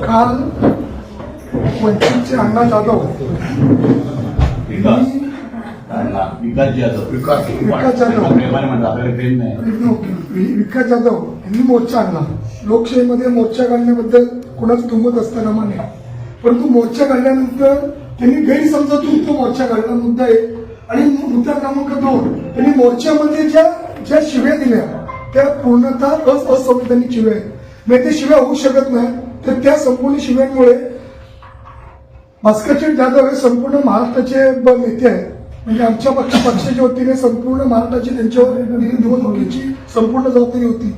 काल वंचितचे अण्णा जाधव विकास. जाधव. विकास विकास यांनी मोर्चा आणला. लोकशाहीमध्ये मोर्चा काढण्याबद्दल कोणाचं दुमत असताना माने. परंतु मोर्चा काढल्यानंतर त्यांनी गैरसमजातून तो मोर्चा काढला. मुद्दा एक. आणि मुद्दा क्रमांक दोन. त्यांनी मोर्चामध्ये ज्या ज्या शिव्या दिल्या त्या पूर्णतः अस- असंवैधानिक शिव्या आहेत. ते शिव्या होऊ शकत नाही. तर त्या संपूर्ण शिव्यांमुळे भास्करचंद जाधव हे संपूर्ण महाराष्ट्राचे नेते आहेत. म्हणजे आमच्या पक्ष पक्षाच्या वतीने संपूर्ण महाराष्ट्राची त्यांच्यावर निवडणुकीची संपूर्ण जबाबदारी होती.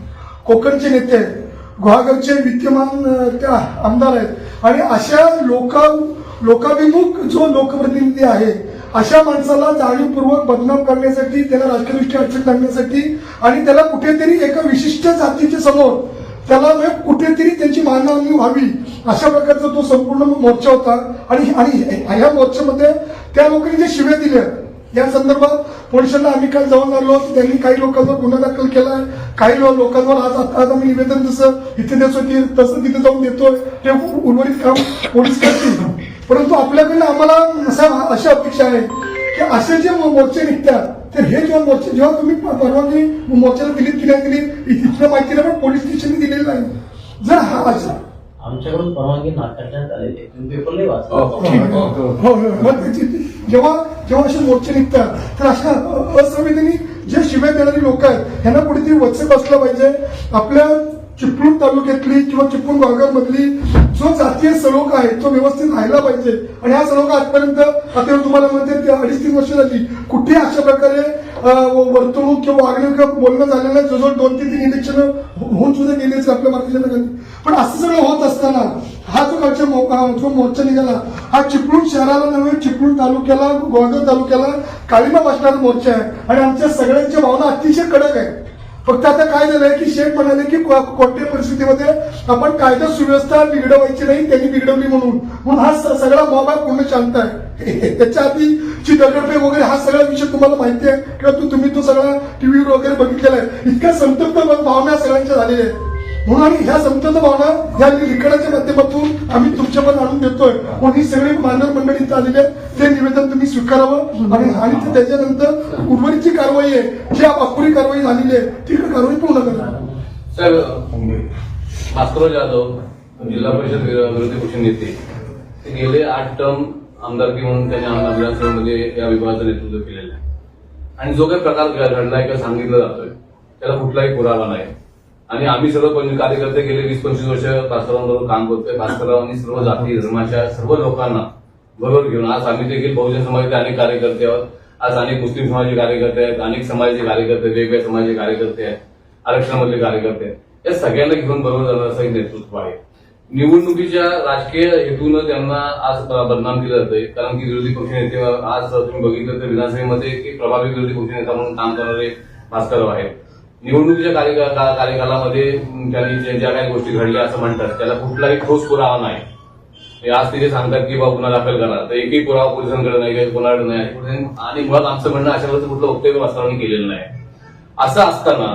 कोकणचे नेते आहेत. गुहागरचे विद्यमान त्या आमदार आहेत. आणि अशा लोका लोकाभिमुख जो लोकप्रतिनिधी आहे अशा माणसाला जाणीवपूर्वक बदनाम करण्यासाठी त्याला राजकीय अडचण आणण्यासाठी आणि त्याला कुठेतरी एका विशिष्ट जातीच्या समोर त्याला म्हणजे कुठेतरी त्यांची मानहानी व्हावी अशा प्रकारचा तो संपूर्ण मोर्चा होता. आणि आणि ह्या मोर्चामध्ये त्या लोकांनी जे शिव्या दिल्या या संदर्भात पोलिसांना आम्ही काल जाऊन आलो त्यांनी काही लोकांवर गुन्हा दाखल केला काही लोकांवर आज आज आम्ही निवेदन जसं इथे देतो तसं तिथे जाऊन देतोय. ते उर्वरित काम पोलीस करतील. परंतु आपल्याकडनं आम्हाला असा अशा अपेक्षा आहे की असे जे मोर्चे निघतात तर हे जेव्हा मोर्चे जेव्हा तुम्ही परवानगी मोर्चाला दिलीत की नाही दिली इथल्या माहिती नाही पण पोलीस स्टेशनने दिलेलं नाही. जर हा असा आमच्याकडून परवानगी नाकारण्यात आलेली तुम्ही हो, वाचला. हो. हो, जेव्हा जेव्हा असे मोर्चे निघतात तर अशा अ- असंवेदनिक जे शिव्या देणारी लोक आहेत ह्यांना कुठेतरी वचक असलं पाहिजे. आपल्या चिपळूण तालुक्यातली किंवा चिपळूण भागार मधली जो जातीय सलोखा आहे तो व्यवस्थित राहिला पाहिजे. आणि हा सलोखा आजपर्यंत आता तुम्हाला म्हणते अडीच तीन वर्ष झाली. कुठे अशा प्रकारे वर्तणूक किंवा वागणूक किंवा बोलणं झालेलं नाही जवळजवळ दोन ते तीन इलेक्शन होऊन सुद्धा गेलेच आपल्या भारतीय जनता पण असं सगळं होत असताना हा जो कालच्या जो मोर्चा निघाला हा चिपळूण शहराला नव्हे चिपळूण तालुक्याला गोळगाव तालुक्याला काळीमा वाचणारा मोर्चा आहे. आणि आमच्या सगळ्यांच्या भावना अतिशय कडक आहे फक्त आता काय झालंय की शेख म्हणाले की कोणत्याही परिस्थितीमध्ये आपण कायदा सुव्यवस्था बिघडवायची नाही त्यांनी बिघडवली म्हणून. म्हणून हा सगळा मोबाईल पूर्ण शांत आहे. त्याच्या आधीची दगडफे वगैरे हा सगळा विषय तुम्हाला माहिती आहे. किंवा तुम्ही तो सगळा टीव्हीवर वगैरे बघितलेला आहे. इतक्या संतप्त भावना सगळ्यांच्या झालेल्या आहेत. म्हणून आणि ह्या संतप्त भावना या लिखाणाच्या माध्यमातून आम्ही तुमच्या पण आणून देतोय. म्हणून ही सगळी मानव मंडळी इथं आलेली आहे ते निवेदन तुम्ही स्वीकारावं आणि आणि ते त्याच्यानंतर उर्वरित जी कारवाई आहे. जी अपुरी कारवाई झालेली आहे ती कारवाई पूर्ण करा साहेब भास्करराव जाधव जिल्हा परिषद विरो- विरोधी पक्ष नेते. ते गेले आठ टर्म आमदारकी म्हणून त्यांनी आमदार विधानसभेमध्ये या विभागाचं नेतृत्व केलेलं आहे. आणि जो काही प्रकार घडलाय किंवा सांगितलं जातोय त्याला कुठलाही पुरावा नाही. आणि आम्ही सर्व कार्यकर्ते गेले वीस पंचवीस वर्ष भास्कररावांबरोबर काम करतोय. भास्कररावांनी सर्व जाती धर्माच्या सर्व लोकांना बरोबर घेऊन आज आम्ही देखील बहुजन समाजाचे अनेक कार्यकर्ते आहोत. आज अनेक मुस्लिम समाजाचे कार्यकर्ते आहेत अनेक समाजाचे कार्यकर्ते वेगवेगळ्या समाजाचे कार्यकर्ते आहेत आरक्षणामधले कार्यकर्ते आहेत. या सगळ्यांना घेऊन बरोबर जाणारं असं एक नेतृत्व आहे. निवडणुकीच्या राजकीय हेतून त्यांना आज बदनाम केलं जातंय. कारण की विरोधी पक्षनेते आज तुम्ही बघितलं तर विधानसभेमध्ये की प्रभावी विरोधी पक्षनेता म्हणून काम करणारे भास्करराव आहेत. निवडणुकीच्या कार्यकालामध्ये त्यांनी ज्या ज्या काही गोष्टी घडल्या असं म्हणतात त्याला कुठलाही ठोस पुरावा नाही. हे आज ते जे सांगतात की बाबा गुन्हा दाखल करा तर एकही पुरावा पोलिसांकडे नाही काही कोणाकडे नाही. आणि मुळात आमचं म्हणणं अशा वेळेस कुठलं वक्तव्य वास्तवाने केलेलं नाही. असं असताना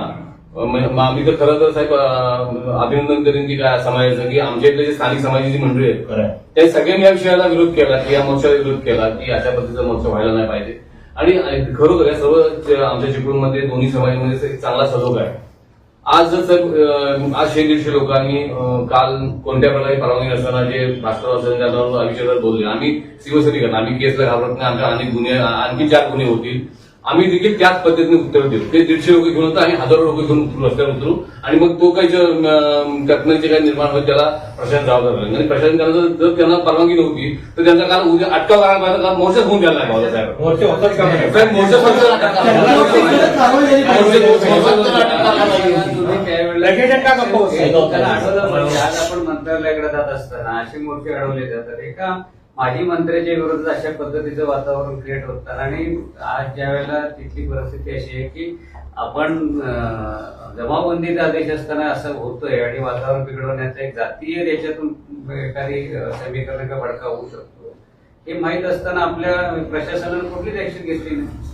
आम्ही तर खरं तर साहेब अभिनंदन करेन की काय समाजाचं की आमच्या इथले जे स्थानिक समाजाची मंडळी आहेत. त्या सगळ्यांनी या विषयाला विरोध केला की या मोर्चाला विरोध केला की अशा पद्धतीचा मोर्चा व्हायला नाही पाहिजे. आणि खरोखर या सर्व आमच्या चिपळूणमध्ये दोन्ही समाजामध्ये चांगला सहयोग आहे. आज जर सर आज शे दीडशे लोकांनी काल कोणत्या प्रकारे परवानगी नसताना जे भास्कर संचालनावर विषयावर बोलले. आम्ही शिवसैनिक आम्ही केसला घाबरत नाही. आमच्या अनेक गुन्हे आणखी चार गुन्हे होतील. आम्ही देखील त्याच पद्धतीने उत्तर देऊ. ते दीडशे लोक घेऊन होतं आणि हजारो लोक घेऊन उतरू रस्त्यावर उतरू आणि मग तो काही जे, अं, घटना जे काही निर्माण होईल त्याला प्रशासन जबाबदार राहील. आणि प्रशासन त्यांना जर- त्यांना परवानगी नव्हती तर त्यांचा काल उद्या अटकाव करायला पाहिजे कारण मोर्चाच होऊन द्यायला मोर्चे मोर्चा आपण मंत्रालयाकडे जात असताना असे मोर्चे अडवले जातात. एका माजी मंत्र्याच्या विरोधात अशा पद्धतीचं वातावरण क्रिएट होतं आणि आज ज्या वेळेला तिथली परिस्थिती अशी आहे की आपण अं, जमावबंदीचा आदेश असताना असं होतोय आणि वातावरण बिघडवण्याचा एक जातीय याच्यातून अं, समीकरण किंवा भडका होऊ शकतो. हे माहीत असताना आपल्या प्रशासनाने कुठलीच ऍक्शन घेतली नाही?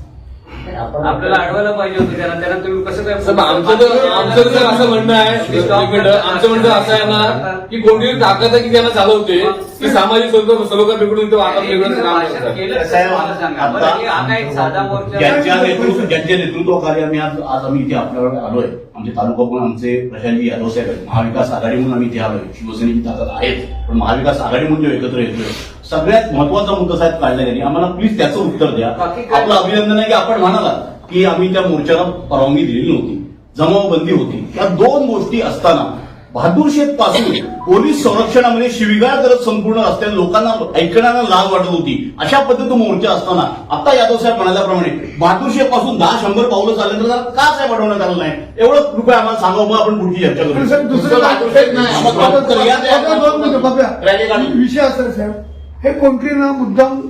आपण आपल्याला अडवायला पाहिजे होतं त्यांना त्यांना तुम्ही कसं काय आमचं तर आमचं तर असं म्हणणं आहे आमचं म्हणणं असं आहे ना की कोणती ताकद आहे की त्यांना चालवते की सामाजिक सलोखा सलोखा बिघडून ते वाटप बिघडून काम करतात. हा ज्यांच्या नेतृत्व ज्यांच्या नेतृत्वाखाली आम्ही आज आज आम्ही इथे आपल्याकडे आलोय. आमचे तालुका पण आमचे प्रशांतजी यादव साहेब आहेत. महाविकास आघाडी म्हणून आम्ही इथे आलोय. शिवसेनेची ताकद आहेच पण महाविकास आघाडी म्हणून जो एकत्र येतोय सगळ्यात महत्त्वाचा मुद्दा साहेब काढला त्यांनी आम्हाला प्लीज त्याचं उत्तर द्या? आपलं अभिनंदन आहे की आपण म्हणाला की आम्ही त्या मोर्चाला परवानगी दिलेली नव्हती. जमावबंदी होती. या दोन गोष्टी असताना बहादूरशेठपासून पोलीस संरक्षणामध्ये शिविगाळ करत संपूर्ण रस्त्यात लोकांना ऐकण्याला लाज वाटत होती. अशा पद्धतीचा मोर्चा असताना आता यादव साहेब म्हणाल्याप्रमाणे बहादूरशेठपासून दहा शंभर पावलं चालल्यानंतर का साहेब पाठवण्यात आलं नाही? एवढं कृपया आम्हाला सांगा मग आपण पुढची चर्चा करू. विषय असा आहे, साहेब. हे कोणतरी ना मुद्दाम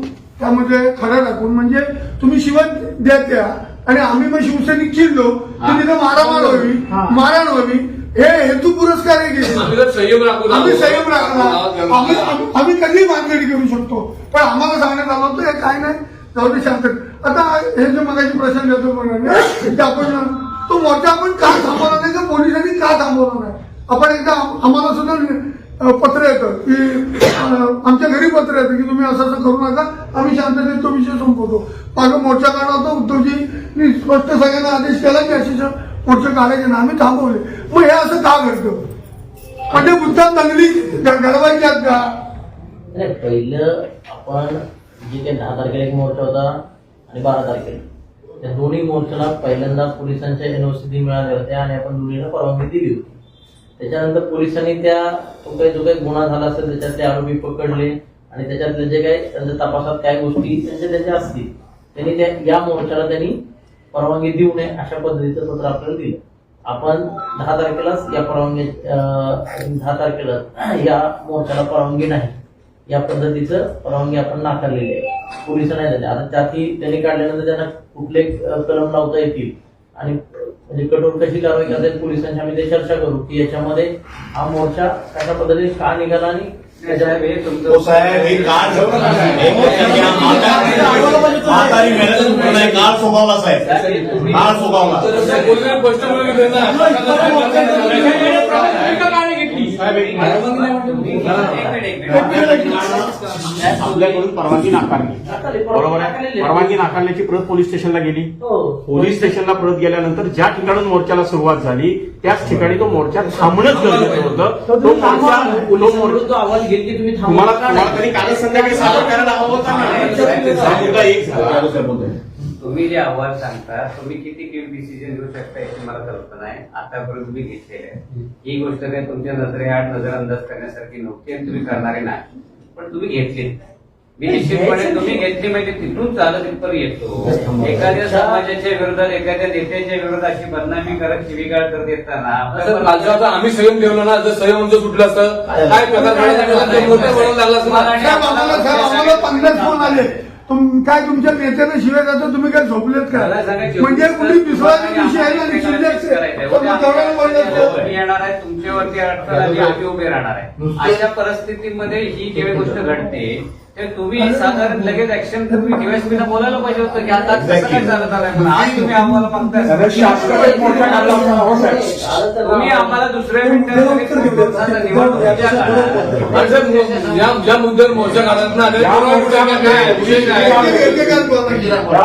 त्यामध्ये खरं टाकून म्हणजे तुम्ही शिवाय द्या त्या आणि आम्ही मग शिवसैनिक चिडलो की तिथे मारामार व्हावी मारहाण व्हावी. हे हेतू पुरस्कार आहे की आम्ही संयम आम्ही राखला आम्ही आम्ही- कधी मानगडी करू शकतो. पण आम्हाला सांगण्यात आलं होतं हे काय नाही? जाऊ दे शांत. आता हे जे मगाशी प्रश्न देतो म्हणाले ते आपण तो मोर्चा आपण का थांबवला नाही? का पोलिसांनी का थांबवला नाही? आपण एकदा आम- आम्हाला सुद्धा पत्र येतं की आमच्या घरी पत्र येतं की तुम्ही असं असं करू नका आम्ही शांततेत तो विषय संपवतो. मागं मोर्चा काढला होता उद्धवजींनी स्पष्ट सगळ्यांना आदेश केला की असे पुढचं काढायचे ना आम्ही थांबवले. मग हे असं का घडतं? म्हणजे मुद्दाम दंगली घडवायची आहेत का? नाही पहिलं आपण जे काही दहा तारखेला एक मोर्चा होता आणि बारा तारखेला. त्या दोन्ही मोर्चाला पहिल्यांदा पोलिसांच्या एनओसी मिळाल्या होत्या आणि आपण दोन्हीला परवानगी दिली होती. त्याच्यानंतर पोलिसांनी त्या तो काही जो काही गुन्हा झाला असेल त्याच्यात ते आरोपी पकडले आणि त्याच्यातले जे काही त्यांच्या तपासात काय गोष्टी त्यांच्या त्यांच्या असतील त्यांनी त्या या मोर्चाला त्यांनी परवानगी देऊ नये अशा पद्धतीचं पत्र आपल्याला दिलं. आपण दहा तारखेलाच या परवानगी दहा तारखेला या मोर्चाला परवानगी नाही. या पद्धतीचं परवानगी आपण नाकारलेली आहे. पोलीस नाही झाले आता त्यातही त्यांनी काढल्यानंतर त्यांना कुठले कलम लावता येतील? आणि म्हणजे कठोर कशी कारवाई करता येईल? पोलिसांची आम्ही ते चर्चा करू की याच्यामध्ये हा मोर्चा कशा पद्धतीने का निघाला आणि साहेब, हे हो हे काळ म्हातारी कुठं नाही काळ स्वभावला साहेब काळ स्वभावला आपल्याकडून परवानगी नाकारली. बरोबर आहे? परवानगी नाकारण्याची प्रत पोलीस स्टेशनला गेली. हो. पोलीस स्टेशनला परत गेल्यानंतर ज्या ठिकाणून मोर्चाला सुरुवात झाली त्याच ठिकाणी तो मोर्चा थांबणंच गरजेचं होतं. तो मोर्चा तो मोर्चा तो आवाज घेतली तुम्ही तुम्हाला थांबा का तुम्हाला नाही? तरी कालच संध्याकाळी सादर करायला हवा होता ना? एक झाला. तुम्ही जे अहवाल सांगता तुम्ही किती किती डिसिजन घेऊ शकता याची मला कल्पना आहे. आतापर्यंत तुम्ही घेतलेले आहे. ही गोष्ट काही तुमच्या नजरेआड नजरअंदाज करण्यासारखी नव्हती आणि तुम्ही करणारे नाही. पण तुम्ही घेतली. मी निश्चितपणे तुम्ही घेतली म्हणजे तिथून चालत इथपर्यंत येतो. एखाद्या समाजाच्या विरोधात एखाद्या नेत्याच्या विरोधात अशी बदनामी करत शिवीगाळ करत येताना आम्ही संयम ठेवला ना जर संयम आमचं सुटलं असतं काय प्रकार तुम काय तुमच्या नेत्याने शिवाय जातो तुम्ही काय झोपलेत का? म्हणजे कुणी विश्वास विषय आहे ना येणार आहे तुमच्यावरती अडचण आम्ही उभे राहणार आहे. अशा परिस्थितीमध्ये ही जेव्हा गोष्ट घडते तुम्ही साधारण लगेच ऍक्शन तुम्ही डीवायसपीला बोलायला पाहिजे होतं की आता कसं काय चालत आलंय म्हणून आज तुम्ही आम्हाला मोर्चा तुम्ही आम्हाला दुसऱ्या ज्या मुद्द्यावर काढत ना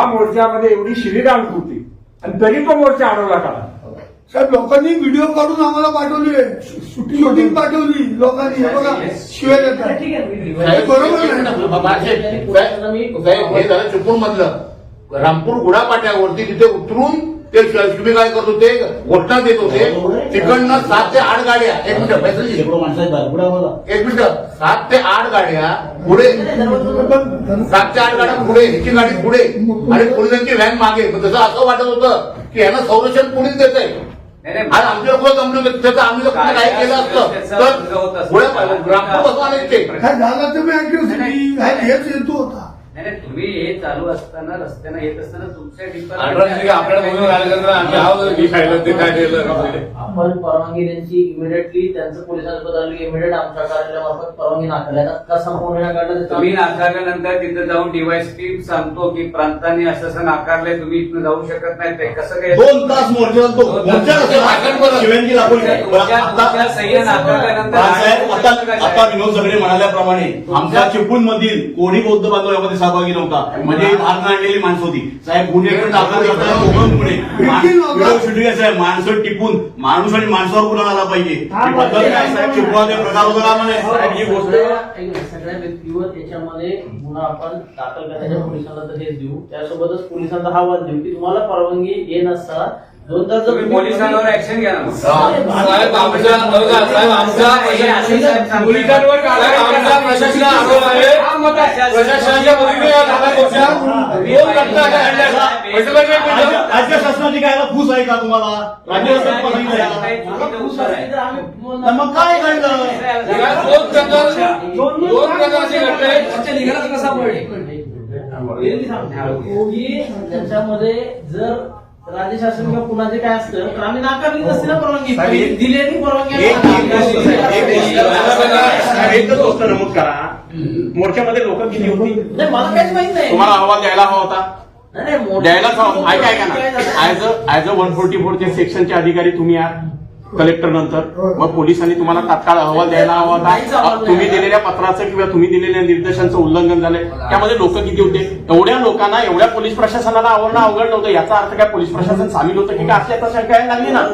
मोर्चामध्ये एवढी शिवीगाळ होती. आणि तरी तो मोर्चा अडवला का साहेब लोकांनी व्हिडिओ काढून आम्हाला पाठवली. शूटिंग पाठवली. लोकांनी हे बघा शिवाय देतात ठीक आहे, मी- बरोबर हे चिपळूण मधलं रामपूर गुढापाट्यावरती तिथे उतरून ते शिबी काय करत होते? घोषणा देत होते. तिकडनं सात ते आठ गाड्या एक मिनिट बघा. एक मिनिट. सात ते आठ गाड्या पुढे. सात ते आठ गाड्या पुढे. ह्याची गाडी पुढे. आणि पोलिसांची व्हॅन मागे. मग तसं असं वाटत होतं की यांना संरक्षण पोलीस देत आहे आज आमच्या लोक जमले त्याचं आम्ही जर कुठे काय केलं असतं? तर रामपूर बसवा नाही ते काय झालं? तुम्ही ऐकलं हेच हेतू होता. नाही, तुम्ही हे चालू असताना रस्त्यानं येत असताना तुमच्या आपण परवानगी त्यांची इमिडिएटली त्यांचं पोलिसांचं बदलली इमिडिएट आमच्या कार्यालयामार्फत परवानगी नाकारली. आता का संपूर्ण नाकारलं ते तुम्ही नाकारल्यानंतर तिथं जाऊन डिवाइस टीम सांगतो की प्रांतांनी असं असं नाकारलंय तुम्ही इथनं जाऊ शकत नाही. ते कसं काय? दोन तास मोर्चा सह्या नाकारल्यानंतर आता? विनोद सगळे म्हणाल्याप्रमाणे आमच्या चिपळूण मधील कोणी बौद्ध बांधव यामध्ये सहभागी नव्हता. म्हणजे धारणा आणलेली माणसं होती. साहेब दाखल करताना कोकण शूटिंग आहे साहेब. माणसं टिपून. माणूस आणि माणसावर गुन्हा आला पाहिजे. ही साहेब? प्रकार होता साहेब, ही गोष्ट सगळ्या व्यक्तीवर त्याच्यामध्ये गुन्हा आपण दाखल करण्याच्या पोलिसांना तर हेच देऊ. त्यासोबतच पोलिसांचा हा वाद देऊ की तुम्हाला परवानगी ये नसताना जर तुम्ही पोलिसांवर ऍक्शन घ्या ना. साहेब बघा, साहेब आरोप आहे प्रशासनाच्या वतीने या दादा कोशा दोन घटना. राज्य शासनाची काय फूस आहे का तुम्हाला राज्य शासन काही परवानगी द्या. चुकीचं उत्तर आहे. तर आम्ही तर मग काय घडलं दोन प्रकार दोन प्रकार असे घडले एक मिनिट, एक मिनिट. हे मी सांगतो की त्याच्यामध्ये जर राज्य शासन किंवा कुणाचे काय असतं तर आम्ही नाकारली नसते ना परवानगी. साहेब, एक- दिलेली परवानगी एक एक गोष्ट साहेब, एक गोष्ट. साहेब, एकच नाही गोष्ट नमूद करा. मोर्चामध्ये लोक किती होती. मला काहीच माहीत नाही. तुम्हाला अहवाल द्यायला हवा होता? नाही, नाही, मोर्चा- द्यायलाच हवा ऐका ऐका काय ना झालं? As a as a one forty फोरचे सेक्शनचे अधिकारी तुम्ही आहात. कलेक्टर नंतर. मग पोलिसांनी तुम्हाला तात्काळ अहवाल द्यायला हवा होता. तुम्ही दिलेल्या पत्राचं किंवा तुम्ही दिलेल्या निर्देशांचं उल्लंघन झालंय. त्यामध्ये लोक किती होते? एवढ्या लोकांना एवढ्या पोलीस प्रशासनाला आवडणं अवघड नव्हतं. याचा अर्थ काय? पोलीस प्रशासन सामील होतं की काय? असल्याचा शंका लागली ना.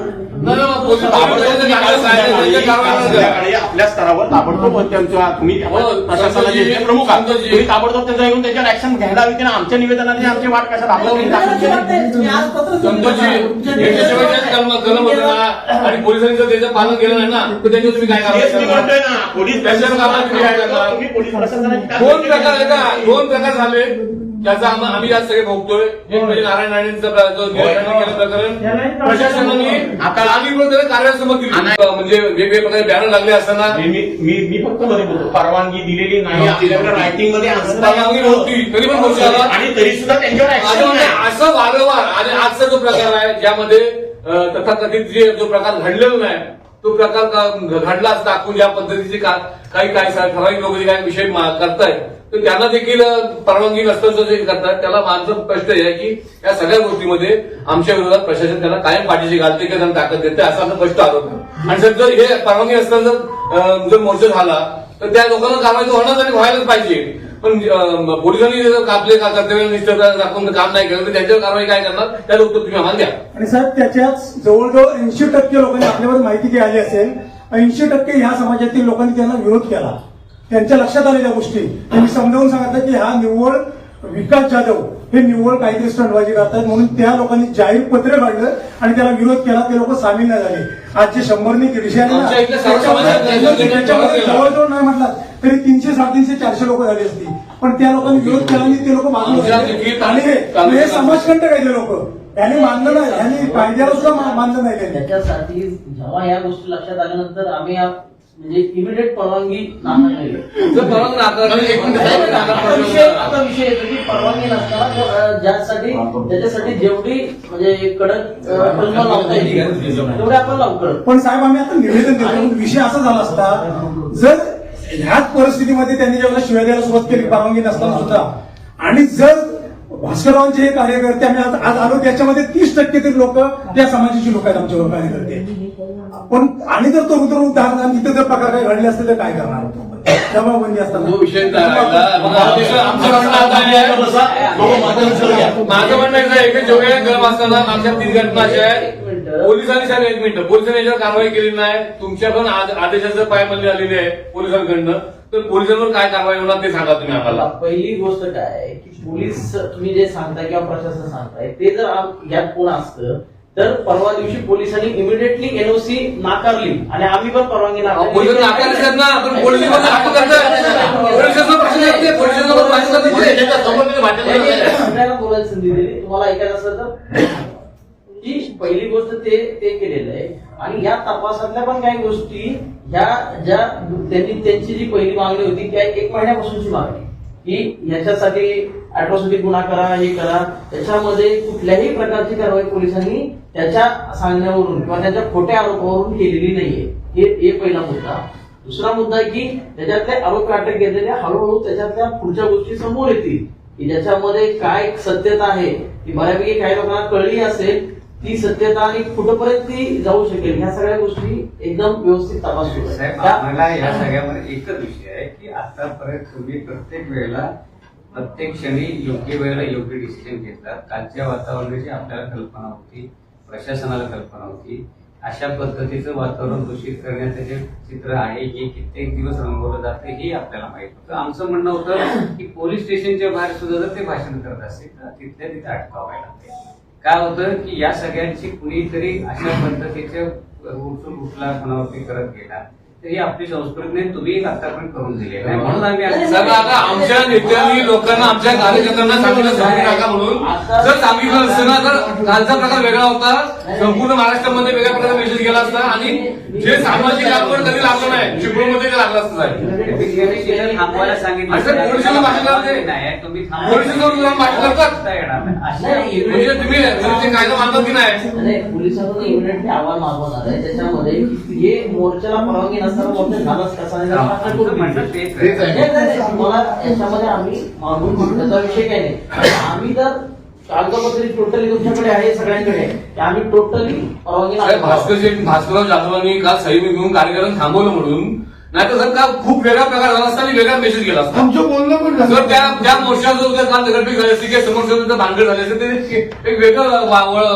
आपल्या स्तरावर ताबडतोब त्यांच्या तुम्ही हो, प्रशासनाचे प्रमुख आहात. तुम्ही ताबडतोब त्याचा येऊन त्याच्यावर ऍक्शन घ्यायला हवी की ना आमच्या निवेदनाने आमची वाट कशा दाखवली पोलिसांनी जर त्याचं पालन केलं नाही ना तर त्याच्यावर तुम्ही काय कारवाई करणार? दोन प्रकार आहे का दोन प्रकार झाले. त्याचा आम- आम्ही आज सगळे भोगतोय. एक म्हणजे नारायण राणेंचं केलं प्रकरण. प्रशासनाने आता अलीकडे त्याला कार्यासमोर दिली म्हणजे वेगवेगळे प्रकारे बॅनर लागले असताना मी मी मी- मी फक्त मध्ये बोलतो. परवानगी दिलेली नाही. आपल्याकडे रायटिंगमध्ये परवानगी नव्हती. तरी पण आणि तरी सुद्धा त्यांच्यावर आता ऍक्शन नाही असं वारंवार आणि आजचा जो प्रकार आहे ज्यामध्ये तथाकथित जे जो प्रकार घडलेला नाही तो प्रकार घडला असता दाखवून ज्या पद्धतीचे काही काही ठराविक लोक जे काही विषय मा- करतायत तर त्यांना देखील परवानगी नसताना जे करतात त्याला माझं प्रश्न आहे की या सगळ्या गोष्टीमध्ये आमच्या विरोधात प्रशासन त्यांना कायम पाठीशी घालते किंवा त्यांना ताकद देते असा आमचा स्पष्ट आरोप आहे. आणि सर जर हे परवानगी असताना जर मोर्चा झाला तर त्या लोकांना कारवाई होणार आणि व्हायलाच पाहिजे पण पोलिसांनी जर आपले कर्तव्य निष्ठता दाखवून काम नाही केलं तर त्यांच्यावर कारवाई काय करणार? त्याचं उत्तर तुम्ही आम्हाला द्या. आणि साहेब त्याच्यात जवळजवळ ऐंशी टक्के लोकांनी आपल्यावर माहिती जी आली असेल. ऐंशी टक्के ह्या समाजातील लोकांनी त्यांना विरोध केला. त्यांच्या लक्षात आलेल्या गोष्टी. त्यांनी समजावून सांगितलं की हा निव्वळ विकास जाधव हे निव्वळ काहीतरी स्टंटबाजी करतात म्हणून त्या लोकांनी जाहीर पत्र काढलं आणि त्याला विरोध केला. ते लोक सामील नाही झाले. आज जे शंभरनी दीडशे जवळजवळ नाही म्हटलं. तरी तीनशे साडेतीनशे चारशे लोक झाली असती. पण त्या लोकांनी विरोध केला आणि ते लोक आणि हे- समाजकंटक आहे ते लोक. यांनी मानलं नाही यांनी कायद्याला सुद्धा मानलं नाही त्यांनी. त्याच्यासाठी जेव्हा या गोष्टी लक्षात आल्यानंतर आम्ही म्हणजे इमिडिएट परवानगी आता विषय येतो की परवानगी नसताना ज्यासाठी त्याच्यासाठी जेवढी म्हणजे कडक लावता येईल तेवढे आपण लवकर पण साहेब आम्ही आता निवेदन देतो. पण विषय असा झाला असता जर ह्याच परिस्थितीमध्ये त्यांनी जेव्हा शिवाय द्यायला सुरुवात केली परवानगी नसताना सुद्धा. आणि जर भास्कररावांचे हे कार्यकर्ते आम्ही आज आज आलो त्याच्यामध्ये तीस टक्के तरी लोक त्या समाजाची लोक आहेत आमचे कार्यकर्ते. पण आणि जर तो रुद्र उदाहरण इथं जर प्रकार काही घडले असतील तर काय करणार? होतो तो विषय माझं म्हणणं एकदा एकच जेवढ्या गरम असताना तीन घटना अशा आहेत पोलिसांनी साहेब एक मिनिट पोलिसांनी याच्यावर कारवाई केली नाही तुमच्या पण आदेशाचं पायमल्ली आलेली आहे पोलिसांकडनं तर पोलिसांवर काय कारवाई होणार ते सांगा तुम्ही आम्हाला पहिली गोष्ट काय आहे की पोलीस तुम्ही जे सांगताय किंवा प्रशासन सांगताय ते जर यात कोण असतं तर परवा दिवशी पोलिसांनी इमिडिएटली एनओसी नाकारली. आणि आम्ही पण परवानगी बोलायला संधी दिली. तुम्हाला ऐकायचं असेल तर. की पहिली गोष्ट ते ते केलेलं आहे. आणि या तपासातल्या पण काही गोष्टी ह्या ज्या त्यांनी त्यांची जी पहिली मागणी होती त्या एक महिन्यापासूनची मागणी. की याच्यासाठी अॅट्रॉसिटी गुन्हा करा हे करा. त्याच्यामध्ये कुठल्याही प्रकारची कारवाई पोलिसांनी त्याच्या सांगण्यावरून किंवा त्याच्या खोट्या आरोपावरून केलेली नाहीये. हे एक पहिला मुद्दा. दुसरा मुद्दा आहे की त्याच्यातले आरोपी अटक घेतलेले हळूहळू त्याच्यातल्या पुढच्या गोष्टी समोर येतील. की ज्याच्यामध्ये काय सत्यता आहे ती बऱ्यापैकी काही लोकांना कळली असेल ती सत्यता आणि कुठपर्यंत ती जाऊ शकेल ह्या सगळ्या गोष्टी एकदम व्यवस्थित तपासू साहेब आम्हाला या सगळ्यामध्ये एकच विषय आहे की आतापर्यंत तुम्ही प्रत्येक वेळेला प्रत्येक क्षणी योग्य वेळेला योग्य डिसिजन घेतला कालच्या वातावरणाची आपल्याला कल्पना होती प्रशासनाला कल्पना होती. अशा पद्धतीचं वातावरण दूषित करण्याचं जे चित्र आहे हे कित्येक दिवस रंगवलं जातं हे आपल्याला माहीत होतं. आमचं म्हणणं होतं की पोलीस स्टेशनच्या बाहेर सुद्धा जर ते भाषण करत असेल तर तिथल्या तिथे अटकावायला लागते. काय होतं की या सगळ्यांची कुणीतरी अशा पद्धतीचे उठून उठला कोणावरती करत गेला ही आपली संस्कृती नाही तुम्ही आतापर्यंत करून दिली आहे. म्हणून आम्ही आता आमच्या नेत्यांनी लोकांना आमच्या कार्यकर्त्यांना सांगितलं सांगू नका म्हणून. जर सांगितलं असतं ना तर कालचा प्रकार वेगळा होता. संपूर्ण महाराष्ट्रामध्ये वेगळ्या प्रकारे मेसेज गेला असता. आणि जे सामाजिक लागवड कधी लागलं नाही चिपळूणमध्ये ते लागलं असतं थांबवायला सांगितलं असं पोलिसांना भाषण करते. नाही तुम्ही पोलिसांना भाषण करतात. येणार म्हणजे तुम्ही कायदा मानतात की नाही. पोलिसांकडून इमिडिएटली अहवाल मागवणार आहे. त्याच्यामध्ये हे मोर्चाला परवानगी नसताना याच्यामध्ये आम्ही त्याचा विषय काही नाही. आम्ही तर कागदपत्री टोटली तुमच्याकडे आहे सगळ्यांकडे आहे. आम्ही टोटली परवानगी. भास्कर भास्करराव जाधवांनी काल सही घेऊन कार्यक्रम थांबवलं म्हणून नाही तर का खूप वेगळा प्रकार झाला असता आणि वेगळा मेसेज गेला असता आमचं बोलणं पण झालं त्या त्या मोर्चात जर काल दगडफेक झाली असती किंवा समोर भांडण झाले असते ते एक वेगळं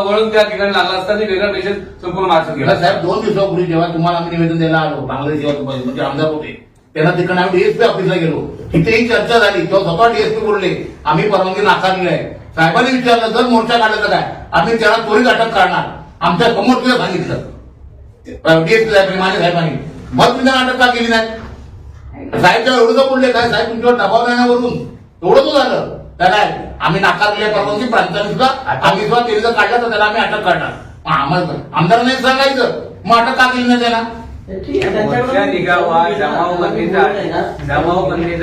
वळण त्या ठिकाणी लागलं असतं आणि वेगळा मेसेज संपूर्ण महाराष्ट्रात गेला गेला असता. साहेब दोन दिवसापूर्वी जेव्हा तुम्हाला आम्ही निवेदन द्यायला आलो बांगलादेश जेव्हा म्हणजे आमदार होते त्यांना तिकडे आम्ही डीएसपी ऑफिसला गेलो तिथेही चर्चा झाली तेव्हा स्वतः डीएसपी बोलले आम्ही परवानगी नाकारली आहे साहेबांनी विचारलं जर मोर्चा काढला तर काय? आम्ही त्याला त्वरित अटक करणार. आमच्यासमोर तुला सांगितलं डीएसपी साहेबांनी माझ्या साहेबांनी. मग तुम्ही त्यांना अटक का केली नाही? साहेबच्या एवढं बोलले काय साहेब तुमच्यावर दबाव देण्यावरून एवढं तो झालं. तर काय? आम्ही नाकारलेल्या परवानगी प्रांतांनी सुद्धा आम्ही सुद्धा ते जर काढलं तर त्याला आम्ही अटक करणार. आम्हाला आमदारांना सांगायचं. मग अटक का केली नाही त्याला? मोर्चा निघावा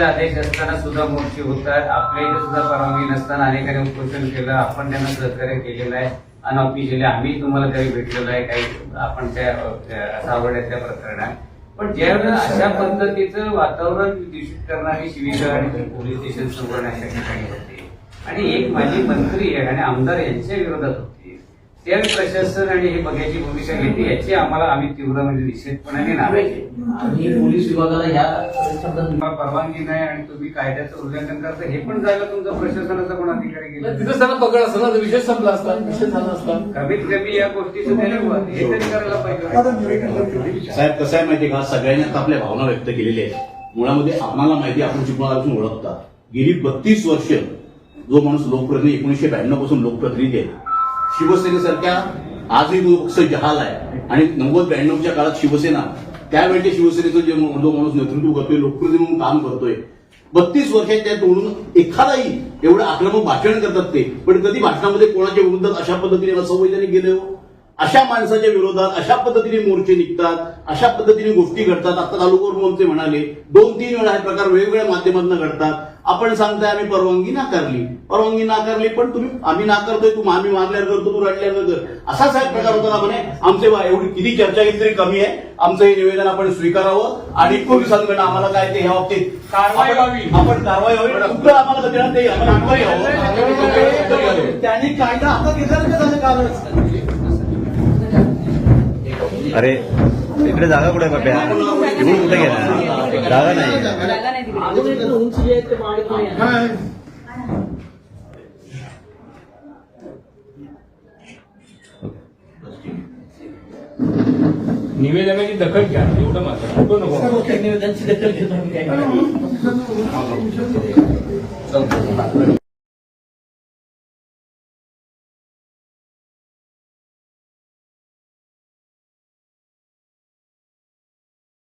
आदेश असताना सुद्धा मोर्चे होतात. आपल्या इथे सुद्धा परवानगी नसताना अनेकांनी उपोषण केलं. आपण त्यांना सहकार्य केलेलं आहे. अनऑफिशियली आम्ही तुम्हाला काही भेटलेलं आहे. काही आपण त्या अ, सावड्याच्या प्रकरणात. पण ज्यावेळेला अशा पद्धतीचं वातावरण दूषित करणारी शिवीगाळ आणि पोलीस स्टेशन अशा ठिकाणी होते. आणि एक माजी मंत्री आहे आणि आमदार यांच्या विरोधात होते. त्यावेळी प्रशासन आणि हे बघायची भूमिका घेतली याची आम्हाला आम्ही तीव्र म्हणजे आहे. आणि पोलीस विभागाला या शब्दात तुम्हाला परवानगी नाही आणि तुम्ही कायद्याचं उल्लंघन करता हे पण जायला तुमचा प्रशासनाचा कोण अधिकारी गेला? तिथं त्यांना पकड असतं ना तर विषय संपला असता विषय झाला असता. कमीत कमी या गोष्टीचं हे तरी करायला पाहिजे. साहेब कसं आहे माहितीये का? सगळ्यांनी आता आपल्या भावना व्यक्त केलेल्या आहेत. मुळामध्ये आम्हाला माहिती आपण चिपळूणापासून ओळखता गेली बत्तीस वर्ष जो माणूस लोकप्रतिनिधी एकोणीसशे ब्याण्णवपासून लोकप्रतिनिधी आहे. शिवसेनेसारख्या आजही तो पक्ष जहाल आहे आणि नव्वद ब्याण्णवच्या काळात शिवसेना त्यावेळेच्या शिवसेनेचं जे जो माणूस नेतृत्व करतोय लोकप्रतिनिधी म्हणून काम करतोय. बत्तीस वर्षात त्या तोडून एखादाही एवढं आक्रमक भाषण करतात ते. पण कधी भाषणामध्ये कोणाच्या विरुद्ध अशा पद्धतीने असंवैधानिक गेले हो? अशा माणसाच्या विरोधात अशा पद्धतीने मोर्चे निघतात अशा पद्धतीने गोष्टी घडतात आता तालुक्यावर मोर्चे म्हणाले दोन तीन वेळा हे प्रकार वेगवेगळ्या माध्यमातून घडतात आपण सांगताय आम्ही परवानगी नाकारली परवानगी नाकारली पण तुम्ही आम्ही नाकारतोय तू आम्ही मारल्यावर करतो तू रडल्यावर कर असाच हा एक प्रकार होता ना म्हणे आमचे बा एवढी किती चर्चा केली तरी कमी आहे आमचं हे निवेदन आपण स्वीकारावं आणि पोलिसांकडनं आम्हाला काय ते ह्या बाबतीत कारवाई आपण- व्हावी. आपण कारवाई व्हावी कुठं आम्हाला त्यांनी कायदा हातात घेतला झालं कालच अरे इकडे जागा कुठे बाप्या? इकडून कुठे गेला? जागा नाही. निवेदनाची दखल घ्या. एवढं मात्र. नको नको. निवेदनची दखल घेतो. काय आणि